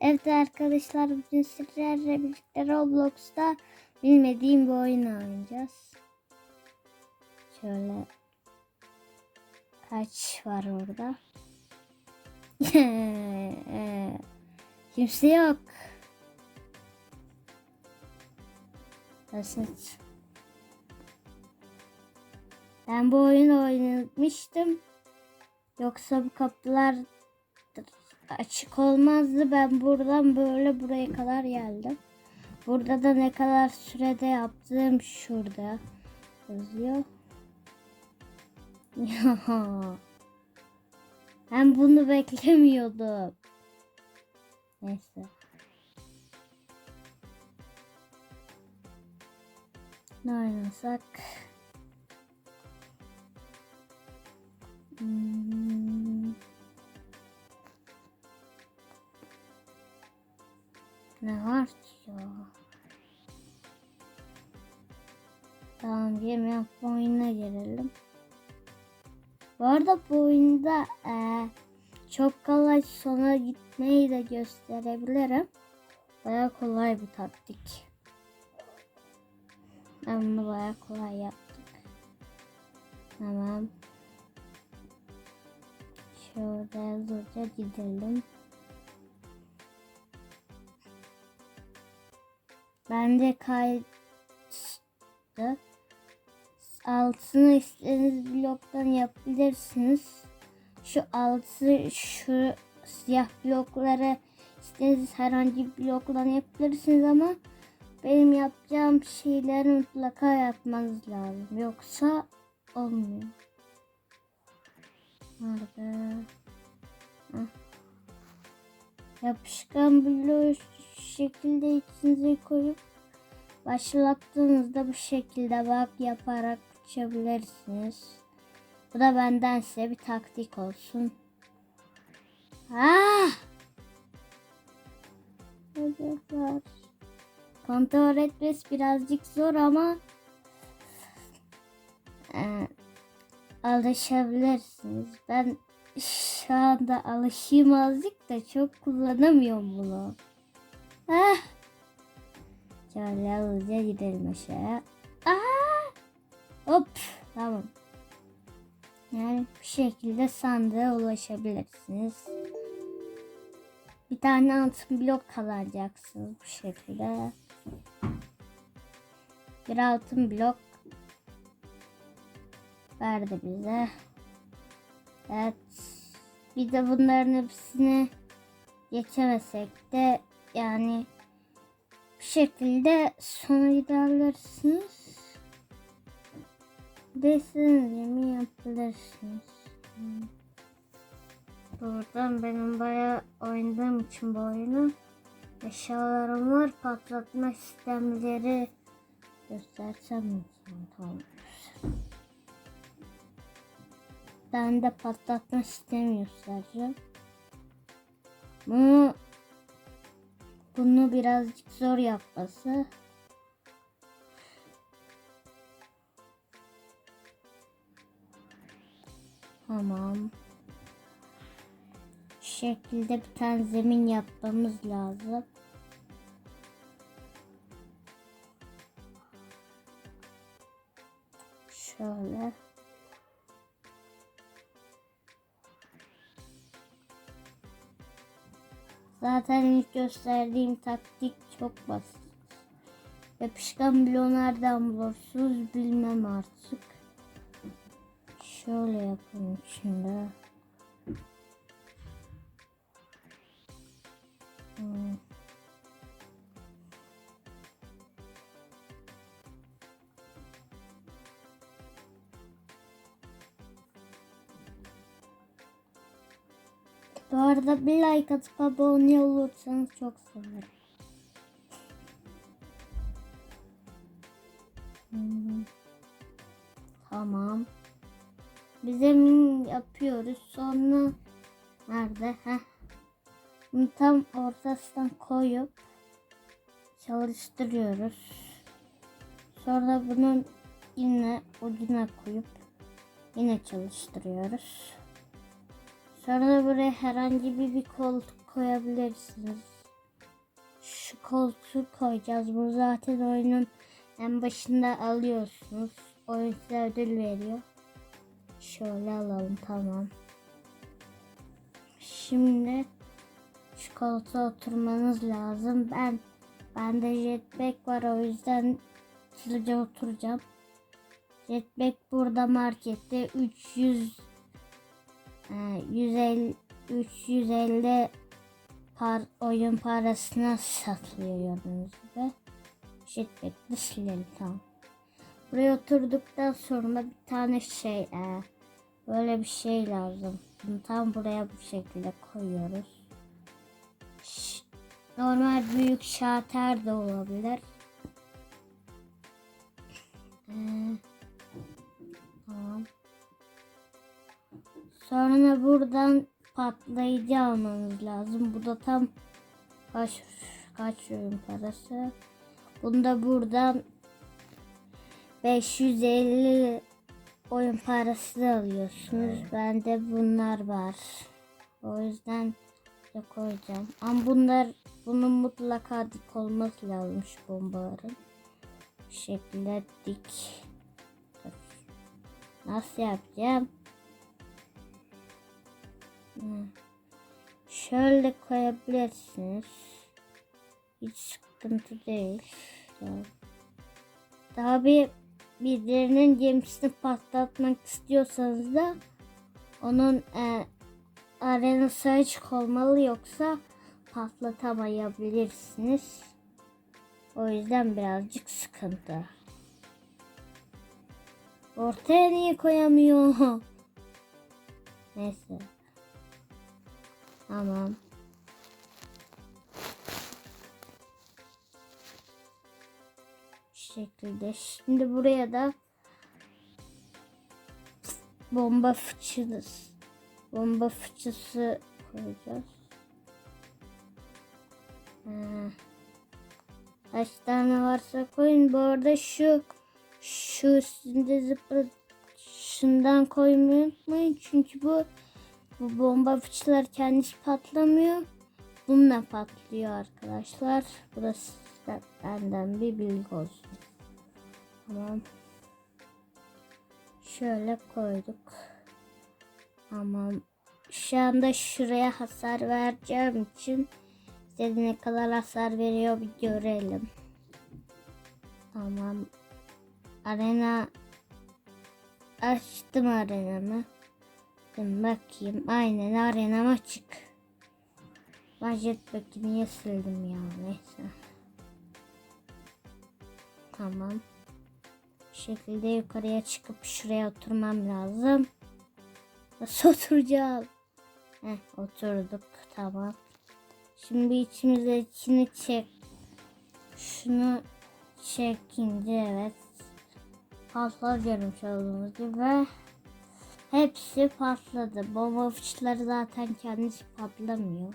Evet arkadaşlar bugün sizlerle birlikte Roblox'ta bilmediğim bir oyun oynayacağız. Şöyle kaç var orada? Kimse yok. Basit. Ben bu oyunu oynamıştım. Yoksa bu kapılar açık olmazdı. Ben buradan böyle buraya kadar geldim. Burada da ne kadar sürede yaptığım şurada yazıyor. Ya. Ben bunu beklemiyordum. Neyse. Ne oynasak? Hmm. Tamam yemek yapma oyununa girelim. Bu arada bu oyunda eee, çok kolay sona gitmeyi de gösterebilirim. Baya kolay bir taktik. Ben bunu baya kolay yaptık. Tamam. Şurada hızlıca gidelim. Bende kaydı. Altını istediğiniz bloktan yapabilirsiniz. Şu altı şu siyah blokları istediğiniz herhangi bir bloktan yapabilirsiniz ama benim yapacağım şeyleri mutlaka yapmanız lazım. Yoksa olmuyor. Nerede? Yapışkan bloğu şu şekilde içinize koyup başlattığınızda bu şekilde bak yaparak uçabilirsiniz. Bu da benden size bir taktik olsun. Ah! Hedefler. Kontrol etmesi birazcık zor ama e, alışabilirsiniz. Ben şu anda alışayım azıcık da çok kullanamıyorum bunu. Ah! Şöyle hızlıca gidelim aşağıya. Hop! Tamam. Yani bir şekilde sandığa ulaşabilirsiniz. Bir tane altın blok kalacaksınız bu şekilde. Bir altın blok verdi bize. Evet. Bir de bunların hepsini geçemesek de yani bu şekilde sona gidebilirsiniz. Desiniz yemin yapabilirsiniz. Hmm. Buradan benim bayağı oynadığım için bu oyunu eşyalarım var. Patlatma sistemleri göstersem? Tamam. Ben de patlatma sistemi göstereceğim. Bunu bunu birazcık zor yapması. Tamam. Şu şekilde bir tane zemin yapmamız lazım. Şöyle. Zaten ilk gösterdiğim taktik çok basit. Yapışkan bloğu nereden bulursunuz bilmem artık. Şöyle yapın şimdi. Bu arada bir like atıp abone olursanız çok sevinirim. Hmm. Tamam. Bir zemin yapıyoruz. Sonra nerede? Heh. Tam ortasından koyup çalıştırıyoruz. Sonra bunun yine ucuna koyup yine çalıştırıyoruz. Sonra buraya herhangi bir, bir koltuk koyabilirsiniz. şu koltuk koyacağız. Bu zaten oyunun en başında alıyorsunuz. Oyun size ödül veriyor. Şöyle alalım tamam. Şimdi koltuğa oturmanız lazım. Ben bende jetpack var o yüzden hızlıca oturacağım. Jetpack burada markette 300 e, 150 350 par, oyun parasına satılıyor gördüğünüz gibi. Jetpack'le silelim tamam. Buraya oturduktan sonra bir tane şey e, böyle bir şey lazım. Bunu tam buraya bu şekilde koyuyoruz. Normal büyük şater de olabilir. Ee. Sonra buradan patlayıcı almanız lazım. Bu da tam kaç kaç ürün parası. Bunda buradan 550 oyun parası da alıyorsunuz. Bende bunlar var. O yüzden de koyacağım. Ama bunlar bunun mutlaka dik olması lazım şu bombaların. Bu şekilde dik. Nasıl yapacağım? Hı. Şöyle koyabilirsiniz. Hiç sıkıntı değil. Daha bir birilerinin gemisini patlatmak istiyorsanız da onun e, arenası açık olmalı yoksa patlatamayabilirsiniz. O yüzden birazcık sıkıntı. Ortaya niye koyamıyor? Neyse. Tamam. Şekilde. Şimdi buraya da bomba fıçısı bomba fıçısı koyacağız. Ha. Kaç tane varsa koyun. Bu arada şu şu üstünde zıpır şundan koymayı unutmayın. Çünkü bu bu bomba fıçılar kendisi patlamıyor. Bununla patlıyor arkadaşlar. Burası benden bir bilgi olsun. Tamam. Şöyle koyduk. Tamam. Şu anda şuraya hasar vereceğim için size ne kadar hasar veriyor bir görelim. Tamam. Arena açtım arenamı. Dur bakayım. Aynen arenam açık. Ben jetpack'i niye sildim ya neyse. Tamam. Şekilde yukarıya çıkıp şuraya oturmam lazım. Nasıl oturacağım? Heh, oturduk. Tamam. Şimdi içimize içini çek. Şunu çekince evet. Patlar görmüş olduğumuz gibi. Hepsi patladı. Bomba fıçıları zaten kendisi patlamıyor.